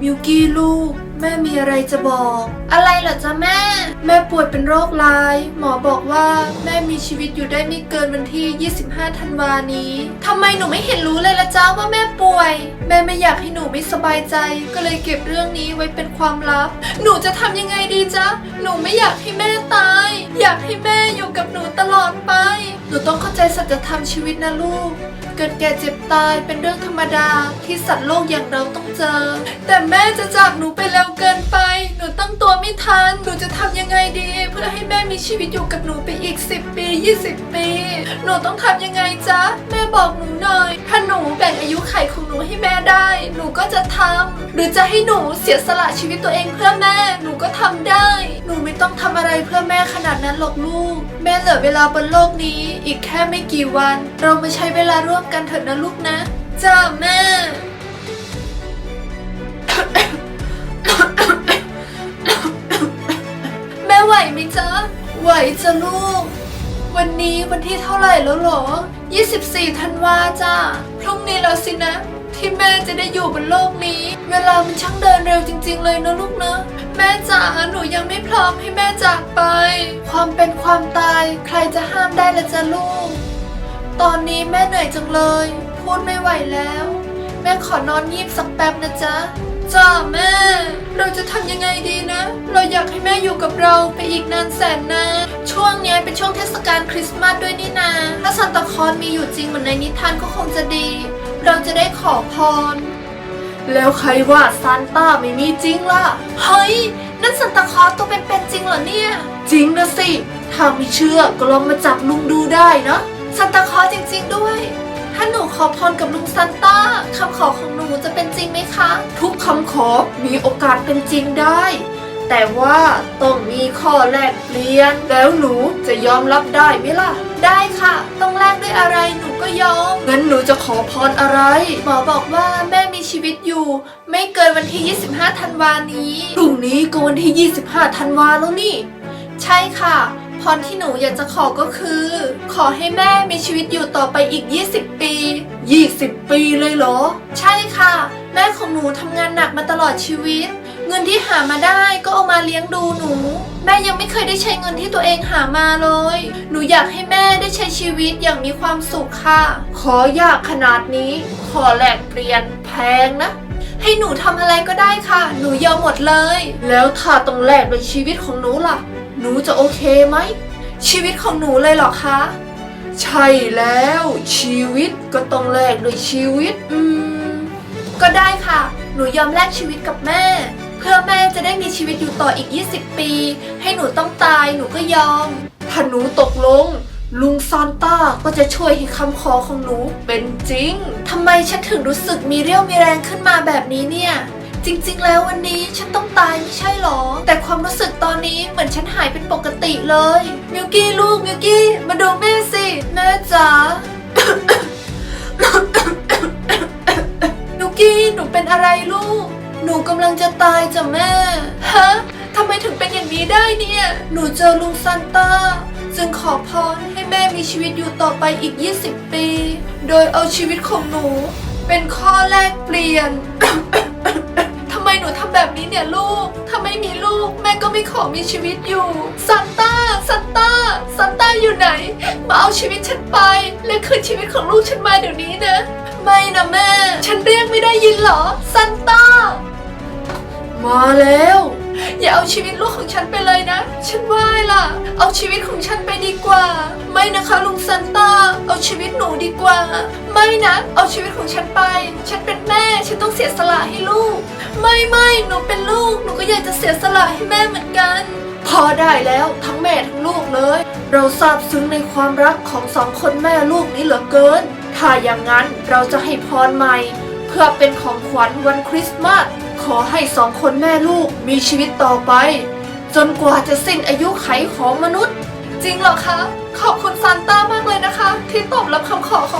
มิวกี้ลูก แม่มีอะไรจะบอก อะไรเหรอจ๊ะแม่ แม่ป่วยเป็นโรคร้าย หมอบอกว่าแม่มี ชีวิตอยู่ได้ไม่เกินวันที่ 25 ธันวานี้ทำไมหนูไม่เห็นรู้เลยละจ้าว่าแม่ป่วย แม่ไม่อยากให้หนูไม่สบายใจ ก็เลยเก็บเรื่องนี้ไว้เป็นความลับ หนูจะทำยังไงดีจ๊ะ หนูไม่อยากให้แม่ตาย อยากให้แม่อยู่กับหนูตลอดไป หนูต้องเข้าใจสัจธรรมชีวิตนะลูก เกิดแก่เจ็บตายเป็นเรื่องธรรมดาที่สัตว์โลกอย่างเราต้องเจอ แต่แม่จะจากหนูไปเร็วเกินไป หนูตั้งตัวไม่ทัน หนูจะทำยังไง ชีวิตอยู่กับหนูไปอีก 10 ปี 20 ปี หนูต้องทำยังไงจ๊ะ แม่บอกหนูหน่อย ถ้าหนูแบ่งอายุไขของหนูให้แม่ได้ หนูก็จะทำหรือจะให้หนูเสียสละชีวิตตัวเองเพื่อแม่ หนูก็ทำได้ หนูไม่ต้องทำอะไรเพื่อแม่ขนาดนั้นหรอกลูก แม่เหลือเวลาบนโลกนี้ อีกแค่ไม่กี่วัน เรามาใช้เวลาร่วมกันเถอะนะลูกนะจ้าแม่แม่ไหวไหมจ๊ะ ไหวจ้ะลูก วันนี้วันที่เท่าไหร่แล้วหรอ 24ธันวาจ้าพรุ่งนี้แล้วสินะ ที่แม่จะได้อยู่บนโลกนี้ เวลามันช่างเดินเร็วจริง ๆ เลยนะลูกนะ แม่จ๋าหนูยังไม่พร้อมให้แม่จากไป ความเป็นความตายใครจะห้ามได้ละจ๊ะลูก ตอนนี้แม่เหนื่อยจังเลย พูดไม่ไหวแล้ว แม่ขอนอนงีบสักแป๊บนะจ๊ะ จ้าแม่ เราจะทำยังไงดีนะ เราอยากให้แม่อยู่กับเราไปอีกนานแสนนานช่วงเนี้ยเป็นช่วงเทศกาลคริสต์มาสด้วยนี่นาถ้าซานตาคลอสมีอยู่จริงเหมือนในนิทานก็คงจะดี เราจะได้ขอพร แล้วใครว่าซานต้าไม่มีจริงล่ะ เฮ้ย นั่นซานตาคลอสตัวเป็นๆจริงเหรอเนี่ย จริงนะสิ ถ้าไม่เชื่อก็ลองมาจับลุงดูได้นะซานตาคลอสจริง ๆ ด้วย ถ้าหนูขอพรกับลุงซานต้าคำขอของหนูจะเป็นจริงไหมคะ ทุกคำขอมีโอกาสเป็นจริงได้ แต่ว่าต้องมีข้อแลกเปลี่ยน แล้วหนูจะยอมรับได้ไหมล่ะ ได้ค่ะ ต้องแลกด้วยอะไรหนูก็ยอม งั้นหนูจะขอพรอะไร หมอบอกว่าแม่มีชีวิตอยู่ ไม่เกินวันที่ 25 ธันวานี้พรุ่งนี้ก็วันที่ 25 ธันวาแล้วนี่ ใช่ค่ะ พรที่หนูอยากจะขอก็คือ ขอให้แม่มีชีวิตอยู่ต่อไปอีก 20 ปี 20 ปีเลยเหรอ ใช่ค่ะ แม่ของหนูทำงานหนักมาตลอดชีวิต เงินที่หามาได้ก็เอามาเลี้ยงดูหนู แม่ยังไม่เคยได้ใช้เงินที่ตัวเองหามาเลย หนูอยากให้แม่ได้ใช้ชีวิตอย่างมีความสุขค่ะ ขอยากขนาดนี้ ขอแลกเปลี่ยนแพงนะให้หนูทำอะไรก็ได้ค่ะ หนูยอมหมดเลย แล้วถ้าต้องแลกด้วยชีวิตของหนูล่ะ หนูจะโอเคไหม ชีวิตของหนูเลยเหรอคะ ใช่แล้ว ชีวิตก็ต้องแลกด้วยชีวิต อืม ก็ได้ค่ะ หนูยอมแลกชีวิตกับแม่ เพื่อแม่จะได้มีชีวิตอยู่ต่ออีก 20 ปี ให้หนูต้องตายหนูก็ยอม ถ้าหนูตกลงลุงซานต้าก็จะช่วยให้คำขอของหนูเป็นจริง ทำไมฉันถึงรู้สึกมีเรี่ยวมีแรงขึ้นมาแบบนี้เนี่ย จริงๆ แล้ววันนี้ฉันต้องตายไม่ใช่หรอ แต่ความรู้สึกตอนนี้เหมือนฉันหายเป็นปกติเลย มิวกี้ลูกมิวกี้มาดูแม่สิ แม่จ๋า มิวกี้หนูเป็นอะไรลูก หนูกำลังจะตายจ้ะแม่ ฮะทำไมถึงเป็นอย่างนี้ได้เนี่ย หนูเจอลุงซานต้า จึงขอพรให้แม่มีชีวิตอยู่ต่อไปอีก 20 ปี โดยเอาชีวิตของหนู เป็นข้อแลกเปลี่ยน ทำไมหนูทำแบบนี้เนี่ยลูก ถ้าไม่มีลูก แม่ก็ไม่ขอมีชีวิตอยู่ซันต้าซันต้าซันต้าอยู่ไหน มาเอาชีวิตฉันไป และคืนชีวิตของลูกฉันมาเดี๋ยวนี้นะ ไม่นะแม่ ฉันเรียกไม่ได้ยินเหรอซันต้า มาแล้ว อย่าเอาชีวิตลูกของฉันไปเลยนะ ฉันไหวล่ะ เอาชีวิตของฉันไปดีกว่า ไม่นะคะลุงซันต้า เอาชีวิตหนูดีกว่า ไม่นะ เอาชีวิตของฉันไป ฉันเป็นแม่ ฉันต้องเสียสละให้ลูก ไม่ไม่หนูเป็นลูก หนูก็อยากจะเสียสละให้แม่เหมือนกัน พอได้แล้วทั้งแม่ทั้งลูกเลย เราซาบซึ้งในความรักของสองคนแม่ลูกนี้เหลือเกิน ถ้าอย่างนั้นเราจะให้พรใหม่ เพื่อเป็นของขวัญวันคริสต์มาส ขอให้สองคนแม่ลูกมีชีวิตต่อไป จนกว่าจะสิ้นอายุไขของมนุษย์ จริงเหรอคะ ขอบคุณซานต้ามากเลยนะคะ ที่ตอบรับคำขอของ